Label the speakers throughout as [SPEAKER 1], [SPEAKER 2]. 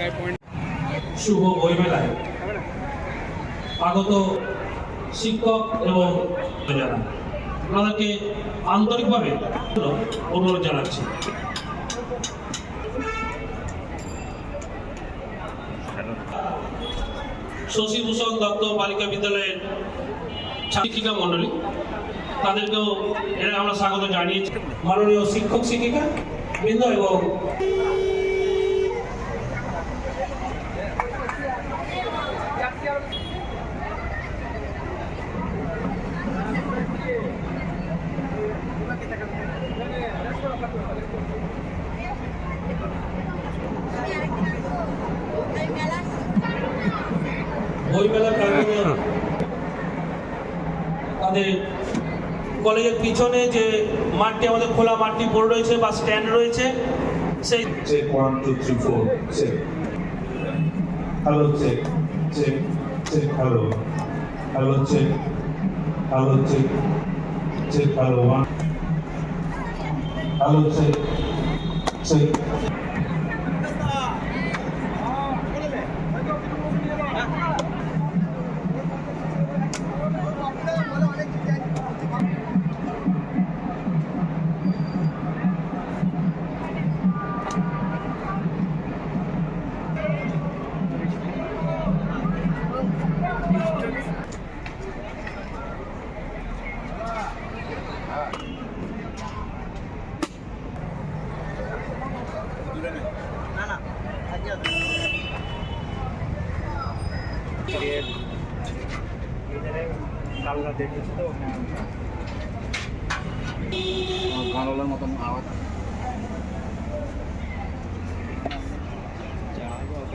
[SPEAKER 1] জায়গায় পয়েন্ট
[SPEAKER 2] শুভ বইমেলায় আগত শিক্ষক এবং যারা ওনাদেরকে আন্তরিকভাবে অনুরোধ জানাচ্ছি। শশীভূষণ দত্ত বালিকা বিদ্যালয়ের শিক্ষিকা মণ্ডলী, তাদেরকেও এরা আমরা স্বাগত জানিয়েছি। মাননীয় শিক্ষক শিক্ষিকা বৃন্দ এবং বইমেলা প্রাঙ্গণে তাদের কলেজের পিছনে যে মাঠটি আমাদের খোলা মাঠটি পড়ে রয়েছে বা স্ট্যান্ড রয়েছে সেই
[SPEAKER 3] check one two three four check hello check check check hello hello check hello check check hello one hello check check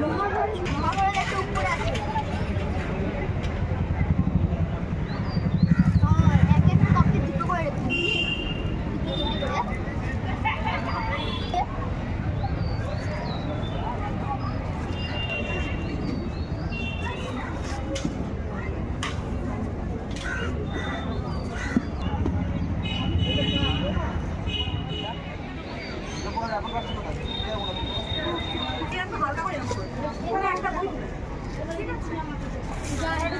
[SPEAKER 4] Mahabharata Mahabharat একটা উপরে আছে আর এক একটা কাপে দুটো করে রেখেছি দুটো দুটো করে এখানে একটা বই ঠিক আছে যা এটা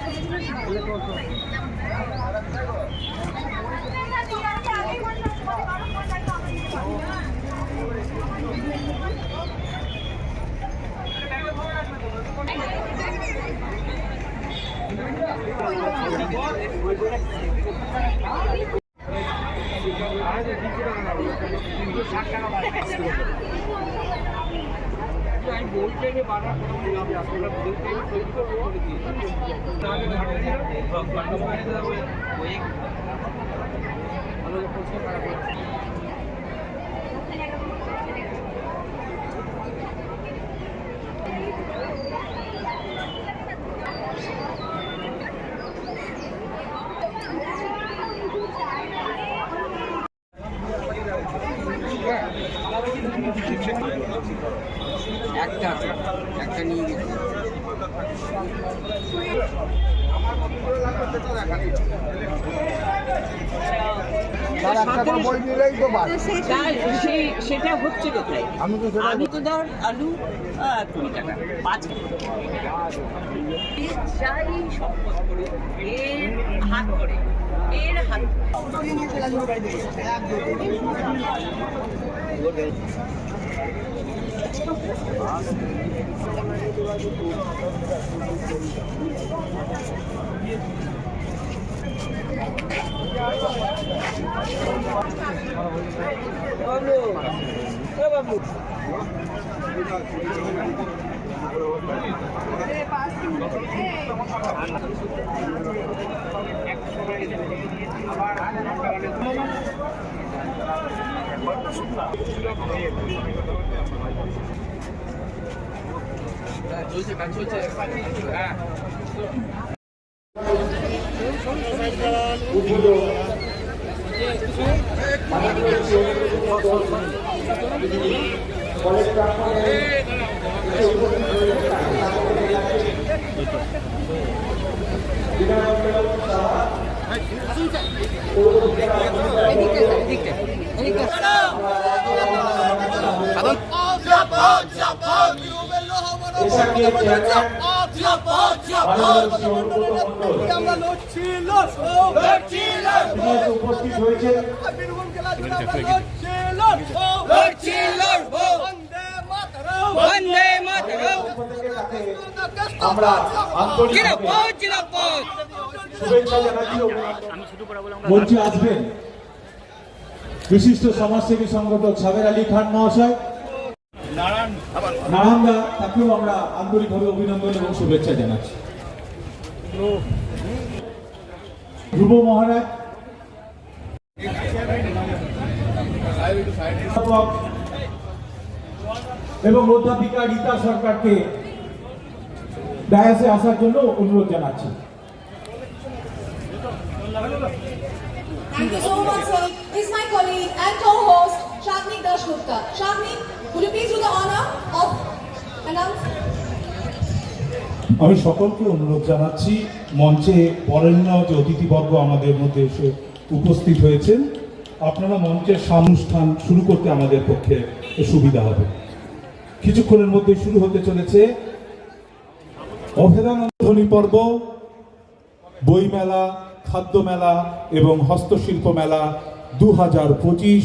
[SPEAKER 1] আমি বলতে যে বারবার করে দিলাম আপনারা বলতে তৈরি করে বলে দিয়েছি তাহলে ঘাটে দিলাম ওই ভালো প্রশ্ন করা একটা আছে একটা নিয়ে গেছি
[SPEAKER 5] আর একটা করে বই নিলেই তো বাদ
[SPEAKER 1] তার সেই সেটা হচ্ছে কোথায়?
[SPEAKER 5] আমি তো
[SPEAKER 1] ধর আলু কুড়ি টাকা পাঁচ যাই সম্পদ করে এর হাত করে এর হাত
[SPEAKER 6] চলছে কাজ চলছে হ্যাঁ
[SPEAKER 3] চেয়ারম্যান উপস্থিত
[SPEAKER 1] মাতরম
[SPEAKER 3] আমরা আন্তরিকভাবে শুভেচ্ছা জানাচ্ছি মঞ্চে আসবেন। বিশিষ্ট সমাজসেবী সংগঠক সাবের আলী খান মহাশয়। নারায়ণদা তাকেও আমরা আন্তরিকভাবে অভিনন্দন এবং শুভেচ্ছা জানাচ্ছি। ধ্রুব মহারাজ। এবং অধ্যাপিকা রীতা সরকারকে ডায়াসে আসার জন্য অনুরোধ জানাচ্ছি।
[SPEAKER 7] Thank you so much, sir. Is my colleague and co-host. Shagnik Dashgupta. Shagnik, would you please do the honor of announcing?
[SPEAKER 3] আমি সকলকে অনুরোধ জানাচ্ছি মঞ্চে বরেণ্য যে অতিথিবর্গ আমাদের মধ্যে এসে উপস্থিত হয়েছেন আপনারা মঞ্চের সানুষ্ঠান শুরু করতে আমাদের পক্ষে সুবিধা হবে কিছুক্ষণের মধ্যে শুরু হতে চলেছে অভেদানন্দনী পর্ব বইমেলা খাদ্য মেলা এবং হস্তশিল্প মেলা দু হাজার পঁচিশ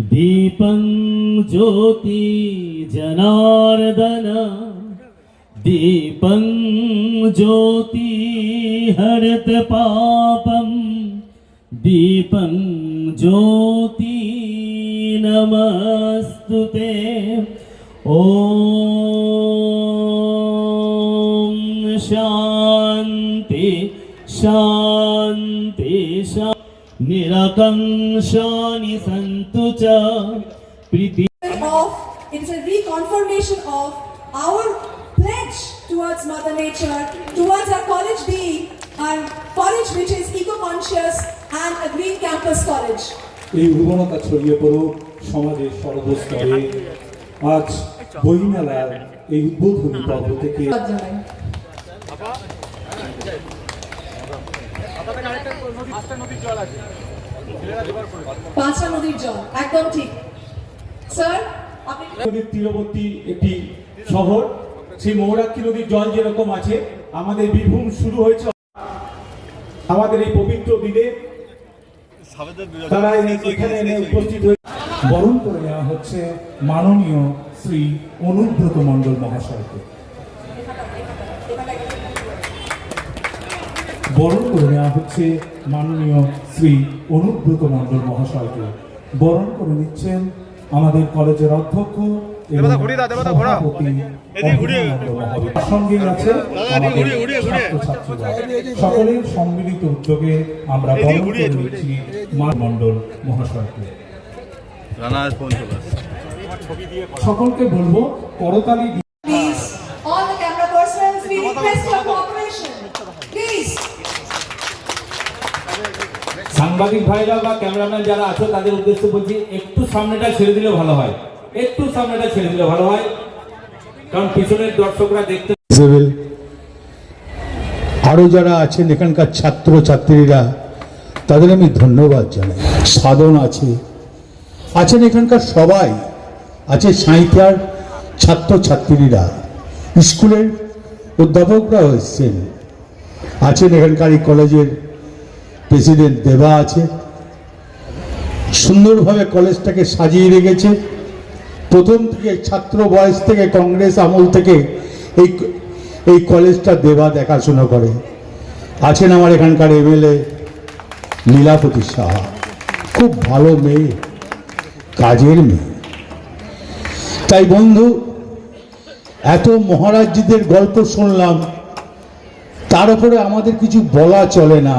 [SPEAKER 8] दीपं ज्योति जनार्दन। दीपं ज्योति हरत पापं। दीपं ज्योति नमस्तु ते। ॐ शान्ति शान्ति शा Nirakamshani Santucha Priti
[SPEAKER 7] of, it's a reconfirmation of our pledge towards Mother Nature, towards our college being our college which is eco-conscious and a green campus college.
[SPEAKER 3] এই উর্বরতা ছড়িয়ে পড়ুক সমাজের সর্বস্তরে আজ বইমেলার এই উদ্বোধনী পর্ব থেকে
[SPEAKER 7] আবার আরেকটা নদীর জল আছে একদম ঠিক। স্যার
[SPEAKER 3] নদীর তীরবর্তী একটি শহর, সেই মৌরাক্ষী নদীর জল যেরকম আছে, আমাদের বীরভূম শুরু হয়েছে। আমাদের এই পবিত্র দিনে তারা এখানে এনে উপস্থিত হয়ে বরণ করে নেওয়া হচ্ছে মাননীয় শ্রী অনুব্রত মণ্ডল মহাশয়কে। বরণ করে নেওয়া হচ্ছে মাননীয় শ্রী অনুব্রত মণ্ডল মহাশয়কে। বরণ করে নিচ্ছেন আমাদের কলেজের অধ্যক্ষ। সকলের সম্মিলিত উদ্যোগে আমরা বরণ করে নিচ্ছি মণ্ডল মহাশয়কে। সকলকে বলব করতালি
[SPEAKER 8] সাংবাদিক ভাইরা বা ক্যামেরাম্যান যারা আছো, তাদের উদ্দেশ্যে বলছি, একটু সামনেটা ছেড়ে দিলে ভালো হয়। একটু সামনেটা ছেড়ে দিলে ভালো হয়। কারণ পিছনের দর্শকরা দেখতে
[SPEAKER 9] আরও যারা আছেন, এখানকার ছাত্র ছাত্রীরা তাদের আমি ধন্যবাদ জানাই। সাধন আছে। আছেন এখানকার সবাই। আছে সাঁইথিয়ার ছাত্র ছাত্রীরা স্কুলের অধ্যাপকরাও এসছেন। আছেন এখানকার এই কলেজের প্রেসিডেন্ট দেবা আছে। সুন্দরভাবে কলেজটাকে সাজিয়ে রেখেছে। প্রথম থেকে ছাত্র বয়স থেকে কংগ্রেস আমল থেকে এই এই কলেজটা দেবা দেখাশোনা করে। আছেন আমার এখানকার এমএলএ লীলাপতি সাহা। খুব ভালো মেয়ে, কাজের মেয়ে। তাই বন্ধু, এত মহারাজজিদের গল্প শুনলাম, তার উপরে আমাদের কিছু বলা চলে না।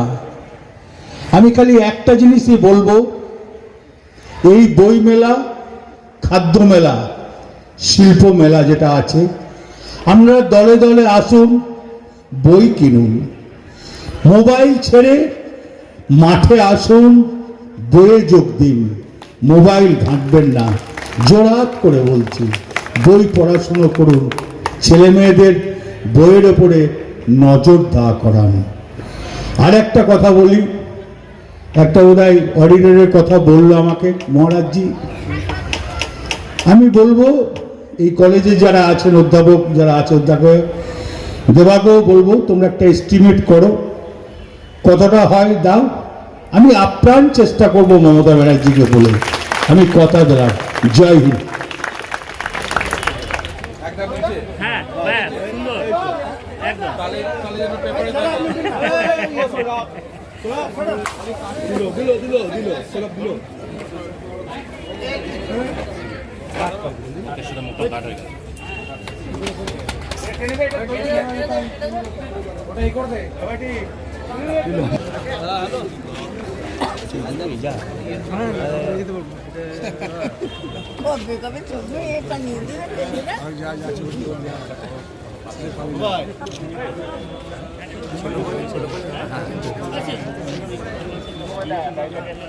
[SPEAKER 9] আমি খালি একটা জিনিসই বলব, এই বই মেলা, খাদ্য মেলা, শিল্প মেলা যেটা আছে আমরা দলে দলে আসুন, বই কিনুন। মোবাইল ছেড়ে মাঠে আসুন, বইয়ে যোগ দিন। মোবাইল ঘাঁটবেন না, জোরাত করে বলছি, বই পড়াশুনো করুন, ছেলে মেয়েদের বইয়ের ওপরে নজর দা করান। আর একটা কথা বলি একটা বোধহয় অডিটরের কথা বলল আমাকে, মহারাজজি। আমি বলব, এই কলেজে যারা আছেন অধ্যাপক, যারা আছে অধ্যাপক, দেবাকেও বলব, তোমরা একটা এস্টিমেট করো কথাটা হয় দাও আমি আপ্রাণ চেষ্টা করব মমতা ব্যানার্জিকে বলে। আমি কথা দিলাম। জয় হিন্দ
[SPEAKER 6] একটা বলছে
[SPEAKER 8] হ্যাঁ সুন্দর একদম
[SPEAKER 6] তাহলে তাহলে যেন পেপারে দিল দিল দিল দিল দিল।
[SPEAKER 10] ফাতিমা হ্যাঁ